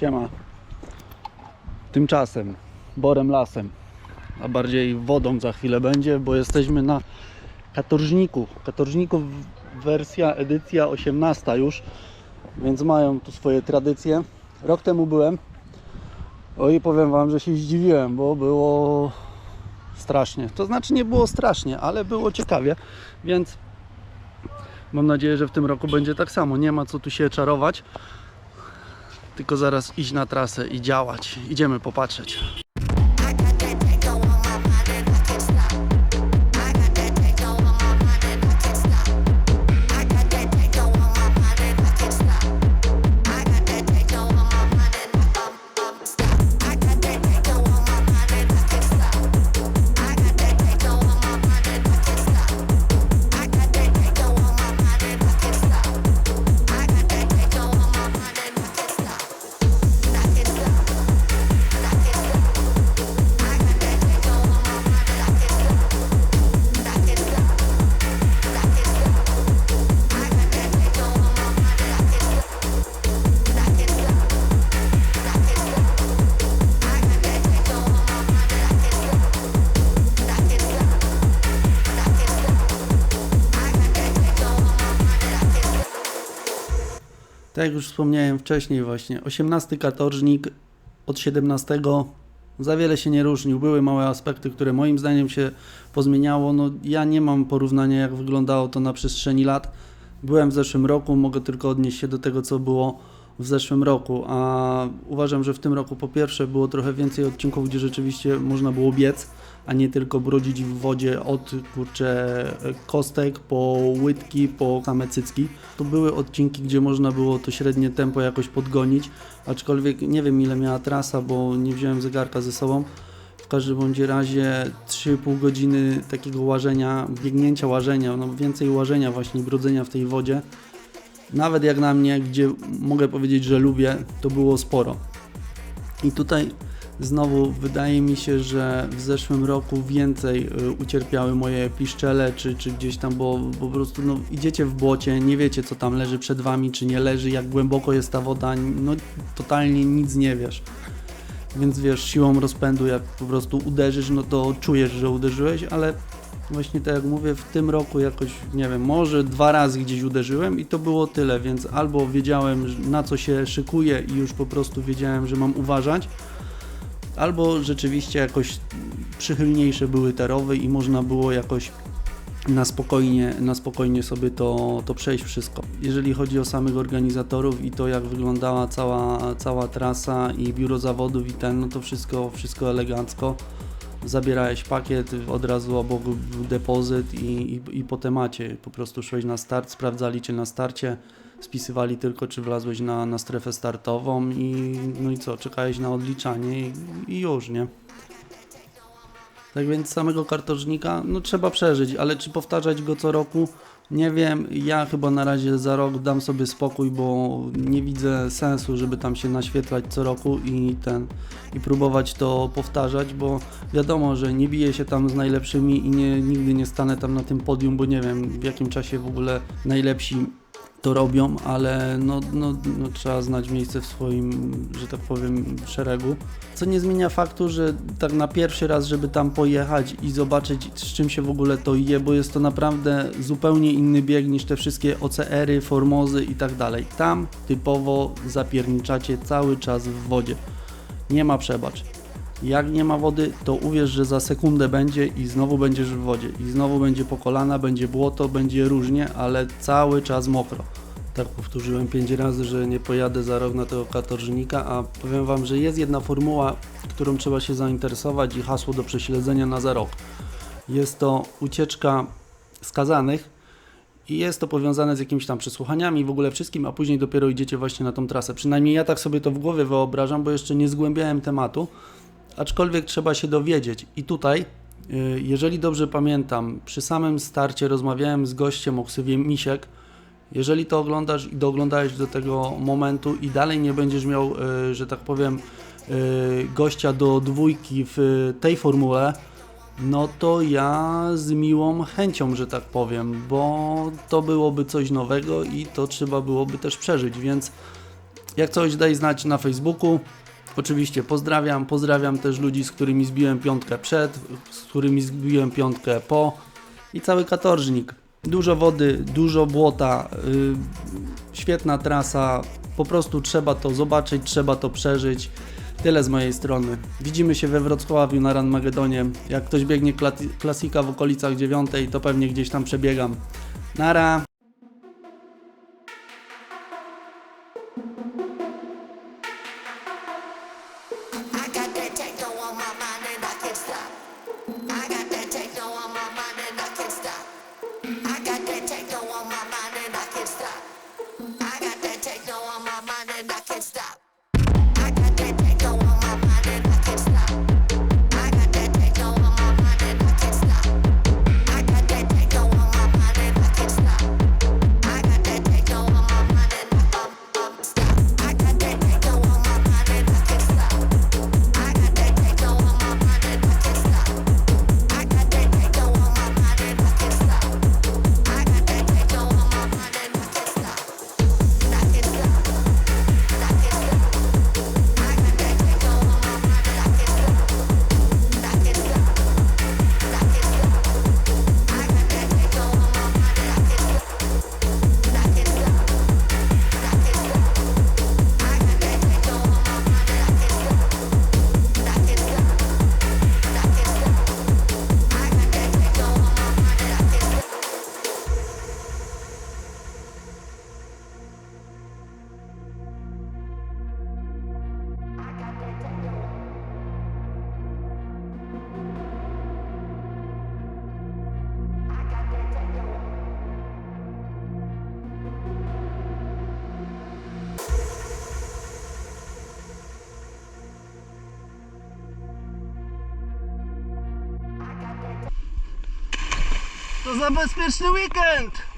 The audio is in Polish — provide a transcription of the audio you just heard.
Siema. Tymczasem Borem Lasem, a bardziej wodą za chwilę będzie, bo jesteśmy na katorżniku. Katorżniku wersja, edycja 18 już, więc mają tu swoje tradycje. Rok temu byłem. Oj, powiem Wam, że się zdziwiłem, bo było strasznie. To znaczy nie było strasznie, ale było ciekawie, więc mam nadzieję, że w tym roku będzie tak samo. Nie ma co tu się czarować tylko zaraz iść na trasę i działać. Idziemy popatrzeć. Tak jak już wspomniałem wcześniej właśnie, 18 katorżnik od 17 za wiele się nie różnił. Były małe aspekty, które moim zdaniem się pozmieniało. No, ja nie mam porównania jak wyglądało to na przestrzeni lat. Byłem w zeszłym roku, mogę tylko odnieść się do tego, co było w zeszłym roku, a uważam, że w tym roku po pierwsze było trochę więcej odcinków, gdzie rzeczywiście można było biec, a nie tylko brodzić w wodzie od kurczę kostek po łydki, po same cycki. To były odcinki, gdzie można było to średnie tempo jakoś podgonić, aczkolwiek nie wiem ile miała trasa, bo nie wziąłem zegarka ze sobą. W każdym bądź razie 3,5 godziny takiego łażenia, biegnięcia łażenia, no więcej łażenia właśnie, brodzenia w tej wodzie. Nawet jak na mnie, gdzie mogę powiedzieć, że lubię, to było sporo. I tutaj znowu wydaje mi się, że w zeszłym roku więcej y, ucierpiały moje piszczele, czy, czy gdzieś tam, bo, po prostu no, idziecie w błocie, nie wiecie co tam leży przed wami, czy nie leży, jak głęboko jest ta woda, no totalnie nic nie wiesz. Więc wiesz, siłą rozpędu, jak po prostu uderzysz, no to czujesz, że uderzyłeś, ale właśnie tak jak mówię, w tym roku jakoś, nie wiem, może dwa razy gdzieś uderzyłem i to było tyle, więc albo wiedziałem na co się szykuję i już po prostu wiedziałem, że mam uważać, albo rzeczywiście jakoś przychylniejsze były te rowy i można było jakoś na spokojnie, na spokojnie sobie to, to przejść wszystko. Jeżeli chodzi o samych organizatorów i to jak wyglądała cała, cała trasa i biuro zawodów i ten, no to wszystko, wszystko elegancko. Zabierałeś pakiet, od razu obok depozyt i, i, i po temacie. Po prostu szłeś na start, sprawdzali cię na starcie, spisywali tylko czy wlazłeś na, na strefę startową i no i co, czekałeś na odliczanie i, i już, nie? Tak więc samego kartożnika no trzeba przeżyć, ale czy powtarzać go co roku? Nie wiem, ja chyba na razie za rok dam sobie spokój, bo nie widzę sensu, żeby tam się naświetlać co roku i ten i próbować to powtarzać, bo wiadomo, że nie biję się tam z najlepszymi i nie, nigdy nie stanę tam na tym podium, bo nie wiem w jakim czasie w ogóle najlepsi to robią, ale no, no, no, trzeba znać miejsce w swoim, że tak powiem, szeregu. Co nie zmienia faktu, że tak na pierwszy raz, żeby tam pojechać i zobaczyć, z czym się w ogóle to je, bo jest to naprawdę zupełnie inny bieg niż te wszystkie OCR-y, Formozy i tak dalej. Tam typowo zapierniczacie cały czas w wodzie. Nie ma przebacz. Jak nie ma wody, to uwierz, że za sekundę będzie i znowu będziesz w wodzie. I znowu będzie po kolana, będzie błoto, będzie różnie, ale cały czas mokro. Tak powtórzyłem pięć razy, że nie pojadę za rok na tego katorżnika, a powiem Wam, że jest jedna formuła, którą trzeba się zainteresować i hasło do prześledzenia na za rok. Jest to ucieczka skazanych i jest to powiązane z jakimiś tam przesłuchaniami, w ogóle wszystkim, a później dopiero idziecie właśnie na tą trasę. Przynajmniej ja tak sobie to w głowie wyobrażam, bo jeszcze nie zgłębiałem tematu, aczkolwiek trzeba się dowiedzieć. I tutaj, y, jeżeli dobrze pamiętam, przy samym starcie rozmawiałem z gościem o ksywie Misiek. Jeżeli to oglądasz i dooglądałeś do tego momentu i dalej nie będziesz miał, e, że tak powiem, e, gościa do dwójki w tej formule, no to ja z miłą chęcią, że tak powiem, bo to byłoby coś nowego i to trzeba byłoby też przeżyć, więc jak coś daj znać na Facebooku, oczywiście pozdrawiam, pozdrawiam też ludzi, z którymi zbiłem piątkę przed, z którymi zbiłem piątkę po i cały katorżnik. Dużo wody, dużo błota, yy, świetna trasa, po prostu trzeba to zobaczyć, trzeba to przeżyć. Tyle z mojej strony. Widzimy się we Wrocławiu na Ran Magedonie. Jak ktoś biegnie klasika w okolicach dziewiątej, to pewnie gdzieś tam przebiegam. Nara! za bezpieczny weekend!